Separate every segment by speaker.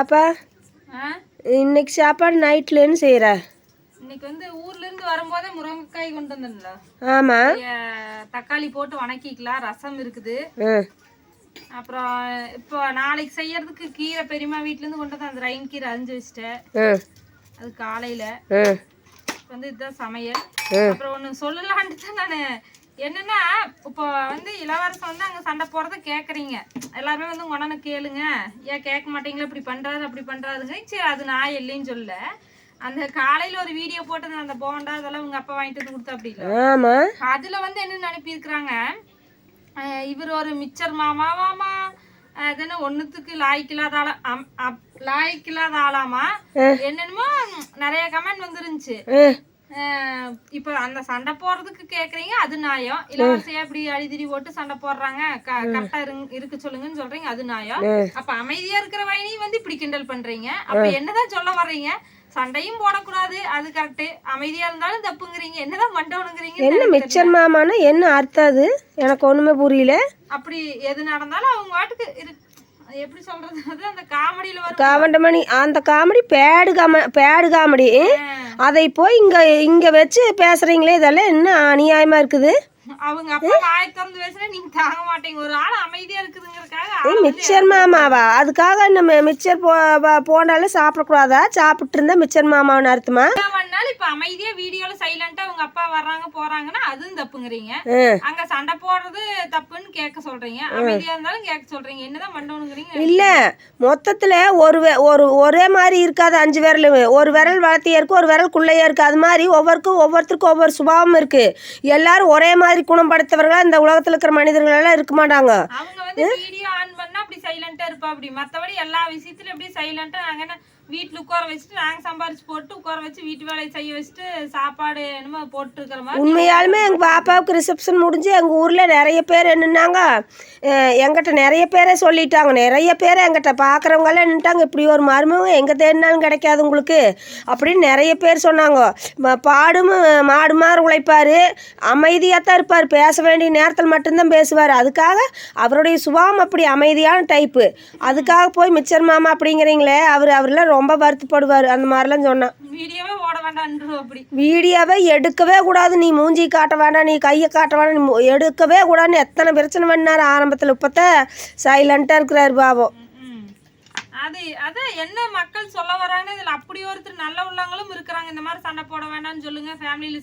Speaker 1: பாப்பா இன்னைக்கு சாப்பாடு நைட்லன்னு செய்கிற
Speaker 2: இன்னைக்கு வந்து ஊர்ல இருந்து வரும்போதே முருங்கைக்காய் கொண்டு வந்தேன்ல.
Speaker 1: ஆமாம்
Speaker 2: எ- தக்காளி போட்டு வணக்கிக்கலாம். ரசம் இருக்குது. அப்புறம் இப்போ நாளைக்கு செய்யறதுக்கு கீரை பெரியம்மா வீட்ல இருந்து கொண்டு வந்து அந்த ரைன் கீரை அரிஞ்சு வச்சிட்டேன். அது காலையில. வந்து இதுதான் சமையல். அப்புறம் ஒண்ணு சொல்லலான்ட்டு தான் நான். என்னன்னா இப்போ வந்து இளவரசன் வந்து அங்க சண்டை போறத கேக்குறீங்க. எல்லாருமே வந்து அண்ணனை கேளுங்க. ஏன் கேட்க மாட்டீங்களா? இப்படி பண்றாரு அப்படி பண்றாருங்க. சரி அது நான் இல்லைன்னு சொல்ல அந்த காலையில ஒரு வீடியோ போட்டு அந்த போண்டா அதெல்லாம் உங்க அப்பா வாங்கிட்டு வந்து கொடுத்தா அப்படி இல்ல அதுல வந்து என்ன அனுப்பியிருக்கிறாங்க இவர் ஒரு மிச்சர் மாமாவாமா என்ன ஒண்ணுத்துக்கு லாய்க்கில்லாத ஆளா லாய்க்கில்லாத ஆளாமா? என்னென்னமோ நிறைய கமெண்ட் வந்துருந்துச்சு. இப்ப அந்த சண்டை போடுறதுக்கு கேக்குறீங்க அது நியாயம். இளவரசியா இப்படி அடிதிரி போட்டு சண்டை போடுறாங்க? கரெக்டா இருக்க சொல்லுங்கன்னு சொல்றீங்க அது நியாயம். அப்ப அமைதியா இருக்கிற வயனையும் வந்து இப்படி கிண்டல் பண்றீங்க. அப்ப என்னதான் சொல்ல வர்றீங்க? சண்டையும் போடக்கூடாது அது கரெக்ட் அமைதியா இருந்தாலும் தப்புங்கிறீங்க. என்னதான் மண்டவனுங்கிறீங்க
Speaker 1: என்ன மிச்சர் மாமானா என்ன அர்த்தம் அது? எனக்கு ஒன்றுமே புரியல.
Speaker 2: அப்படி எது நடந்தாலும் அவங்க வாட்டுக்கு இரு அது எப்படி சொல்றது? அந்த காமெடியில வரும்.
Speaker 1: காவண்டமணி அந்த காமெடி பேடு காம பேடு காமெடி. அதை போய் இங்கே இங்கே வச்சு பேசுகிறீங்களே இதெல்லாம் என்ன அநியாயமாக இருக்குது?
Speaker 2: அவங்க அப்பா வாயை திறந்து பேசுனா நீங்க தாங்க மாட்டீங்க. ஒரு ஆள் அமைதியா இருக்குதுங்கிறதுக்காக ஆளை வந்து
Speaker 1: மிச்சர் மாமாவா? அதுக்காக நம்ம மிச்சர் போ போனாலும் சாப்பிடக்கூடாதா? சாப்பிட்டு இருந்தா மிச்சர் மாமான்னு அர்த்தமா?
Speaker 2: இப்ப அமைதியா வீடியோல சைலண்டா அவங்க அப்பா வர்றாங்க போறாங்கன்னா அதுவும் தப்புங்கிறீங்க. அங்க சண்டை போடுறது தப்புன்னு கேட்க சொல்றீங்க. அமைதியா இருந்தாலும் கேட்க சொல்றீங்க. என்னதான் மண்டவனுங்கிறீங்க
Speaker 1: இல்ல மொத்தத்துல ஒரு ஒரு ஒரே மாதிரி இருக்காது அஞ்சு விரல். ஒரு விரல் வளர்த்தியா இருக்கு ஒரு விரல் குள்ளையா இருக்கு. அது மாதிரி ஒவ்வொருக்கும் ஒவ்வொருத்தருக்கும் ஒவ்வொரு சுபாவம் இருக்கு. எல்லாரும் ஒரே மாதிரி குணம் படைத்தவர்களா இந்த உலகத்துல இருக்கிற மனிதர்கள் எல்லாம் இருக்க மாட்டாங்க.
Speaker 2: அவங்க வந்து வீடியோ ஆன் பண்ணா அப்படி சைலண்டா இருப்பா அப்படி. மத்தபடி எல்லா விஷயத்துலயும் அப்படியே சைலண்டா நாங்க என்ன வீட்டில் உட்கார வச்சுட்டு நாங்கள் சம்பாரிச்சு போட்டு உட்கார வச்சு வீட்டு வேலையை செய்ய வச்சுட்டு சாப்பாடு என்னமோ போட்டுருக்கிற மாதிரி
Speaker 1: உண்மையாலுமே எங்கள் பாப்பாவுக்கு ரிசப்ஷன் முடிஞ்சு எங்கள் ஊரில் நிறைய பேர் என்னன்னாங்க எங்கிட்ட நிறைய பேரே சொல்லிட்டாங்க. நிறைய பேர் எங்கிட்ட பார்க்குறவங்கெல்லாம் என்னட்டாங்க இப்படி ஒரு மருமகம் எங்கே தேடினாலும் கிடைக்காது உங்களுக்கு அப்படின்னு நிறைய பேர் சொன்னாங்க. ம- பாடும் மாடு மாதிரி உழைப்பார் அமைதியாக தான் இருப்பார். பேச வேண்டிய நேரத்தில் மட்டும்தான் பேசுவார். அதுக்காக அவருடைய சுபாவம் அப்படி அமைதியான டைப்பு அதுக்காக போய் மிச்சர் மாமா அப்படிங்கிறீங்களே அவர் அவரெல்லாம் ரொம்ப வருத்தப்படுவார். அந்த மாதிரிலாம் சொன்னான்
Speaker 2: வீடியோவே ஓட வேண்டாம்ன்ற அப்படி.
Speaker 1: வீடியோவை எடுக்கவே கூடாது. நீ மூஞ்சி காட்ட வேண்டாம் நீ கையை காட்ட வேண்டாம் நீ எடுக்கவே கூடாதுன்னு எத்தனை பிரச்சனை பண்ணார் ஆரம்பத்தில். இப்போத்த சைலண்ட்டாக இருக்கிறாரு பாவம்.
Speaker 2: அது அதான் என்ன மக்கள் சொல்ல வராங்கன்னு இதுல அப்படி ஒருத்தர் நல்ல உள்ளவங்களும் இருக்கிறாங்க. இந்த மாதிரி சண்டை போட வேண்டாம்னு சொல்லுங்க. ஃபேமிலியில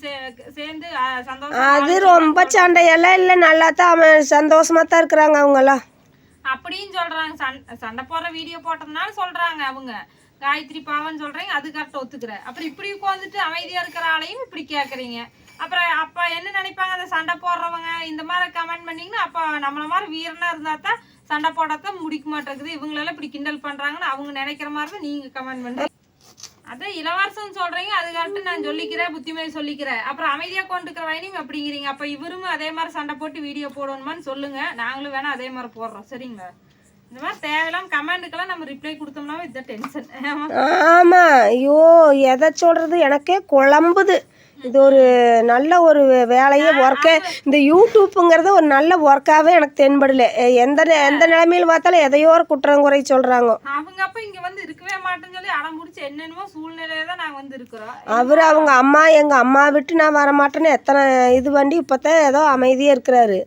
Speaker 2: சேர்ந்து அஹ், சந்தோஷமா
Speaker 1: அது ரொம்ப சண்டையெல்லாம் இல்லை. நல்லா தான் அவன் சந்தோஷமாக தான் இருக்கிறாங்க அவங்கெல்லாம்.
Speaker 2: அப்படின்னு சொல்றாங்க. சண்டை போடுற வீடியோ போட்டதுனால சொல்றாங்க அவங்க. காயத்ரி பாவம்னு சொல்றீங்க அது கரெக்டாக ஒத்துக்கிற. அப்புறம் இப்படி உட்காந்துட்டு அமைதியா இருக்கிற ஆளையும் இப்படி கேக்குறீங்க. அப்புறம் அப்ப என்ன நினைப்பாங்க அந்த சண்டை போடுறவங்க இந்த மாதிரி கமெண்ட் பண்ணீங்கன்னா அப்ப நம்மள மாதிரி வீரனா இருந்தா தான் சண்டை போடத்தான் முடிக்க மாட்டேங்குது. இவங்களெல்லாம் இப்படி கிண்டல் பண்றாங்கன்னு அவங்க நினைக்கிற மாதிரி தான் நீங்க கமெண்ட் பண்றீங்க. அதான் இளவரசன் சொல்றீங்க அது கரெக்ட் நான் சொல்லிக்கிறேன் புத்திமதி சொல்லிக்கிறேன். அப்புறம் அமைதியா கொண்டுக்கிற வயனையும் அப்படிங்கிறீங்க. அப்ப இவரும் அதே மாதிரி சண்டை போட்டு வீடியோ போடணுமான்னு சொல்லுங்க. நாங்களும் வேணா அதே மாதிரி போடுறோம். சரிங்களா? இந்த மாதிரி தேவையில்லாம கமெண்ட்டுக்கெல்லாம் நம்ம ரிப்ளை கொடுத்தோம்னாவே இதுதான் டென்ஷன்
Speaker 1: ஆமாம் ஐயோ எதை சொல்கிறது எனக்கே குழம்புது. இது ஒரு நல்ல ஒரு வேலையே ஒர்க்கே இந்த யூடியூப்புங்கிறது ஒரு நல்ல ஒர்க்காகவே எனக்கு தென்படல. எந்த எந்த நிலைமையில் பார்த்தாலும் எதையோ ஒரு குற்றம் குறை சொல்கிறாங்க
Speaker 2: அவங்க அப்ப இங்க வந்து இருக்கவே மாட்டேன்னு சொல்லி அடம் என்னென்னமோ சூழ்நிலையில தான் நாங்க வந்து இருக்கிறோம்.
Speaker 1: அவர் அவங்க அம்மா எங்கள் அம்மா விட்டு நான் வரமாட்டேன்னு எத்தனை இது வண்டி இப்போத்தான் ஏதோ அமைதியாக இருக்கிறாரு.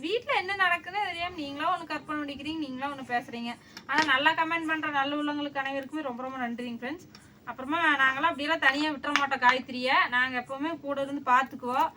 Speaker 2: வீட்டில் என்ன நடக்குதுன்னு தெரியாமல் நீங்களா ஒன்று கற்பனை பண்ணிக்கிறீங்க நீங்களா ஒன்று பேசுகிறீங்க ஆனால் நல்லா கமெண்ட் பண்ணுற நல்ல உள்ளவங்களுக்கு அனைவருக்குமே ரொம்ப ரொம்ப நன்றிங்க ஃப்ரெண்ட்ஸ் அப்புறமா நாங்களாம் அப்படியெல்லாம் தனியாக விட்டுற மாட்டோம் காயத்ரியை. நாங்கள் எப்போவுமே கூட இருந்து பார்த்துக்குவோம்.